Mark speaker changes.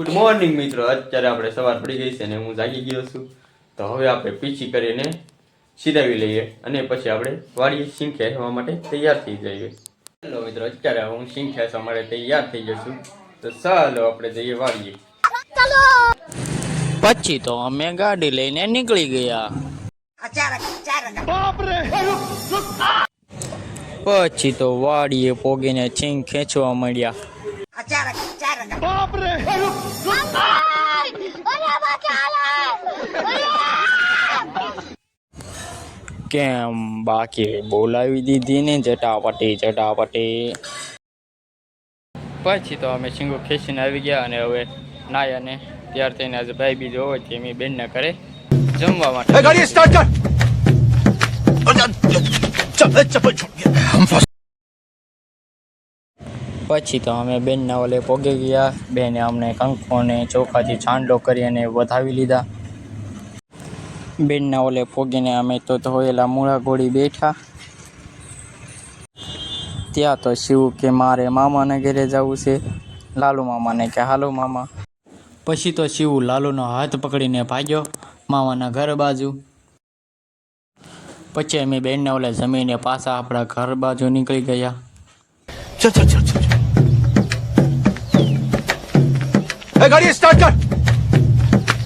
Speaker 1: Good morning મિત્રો. અત્યારે આપણે સવાર પડી ગઈ છે અને હું જાગી ગયો છું. તો હવે આપણે પીછી કરીને સિરાવી લઈએ અને પછી આપણે વાડીએ સિંગ ખેંચવા માટે તૈયાર થઈ જઈએ. ચાલો મિત્રો અત્યારે હું સિંગ ખેંચવા માટે તૈયાર થઈ જશું તો ચાલો આપણે જઈએ વાડીએ.
Speaker 2: પછી તો અમે ગાડી લઈને નીકળી ગયા. પછી તો વાડીએ પોગીને છીંગ ખેંચવા મળ્યા કેમ બાકી બોલાવી દીધી ને જટાપટી જટાપટી પછી તો અમે શીંગો ખેંચીને આવી ગયા અને હવે નાય અને ત્યાર થઈને આજે ભાઈ બીજો હોય તે મેં બેનને કરે જમવા માટે.
Speaker 3: ગાડી સ્ટાર્ટ
Speaker 2: પછી તો અમે બેનના ઓલે પોગે ગયા. બેને અમને કંકુ અને ચોખાથી છાંડલો કરી અને વધાવી લીધા. બેનના ઓલે ફોગીને અમે તો ધોયેલા મૂળા ગોળી બેઠા. ત્યાં તો શિવ કે મારે મામાના ઘરે જવું છે. લાલુ મામાને કે હાલો મામા. પછી તો શિવ લાલુનો હાથ પકડીને ભાગ્યો મામાના ઘર બાજુ. પછી અમે બેનને ઓલે જમીને પાછા આપણા ઘર બાજુ નીકળી ગયા.
Speaker 3: ચલ ચલ ચલ ચલ ગાડી સ્ટાર્ટ કર.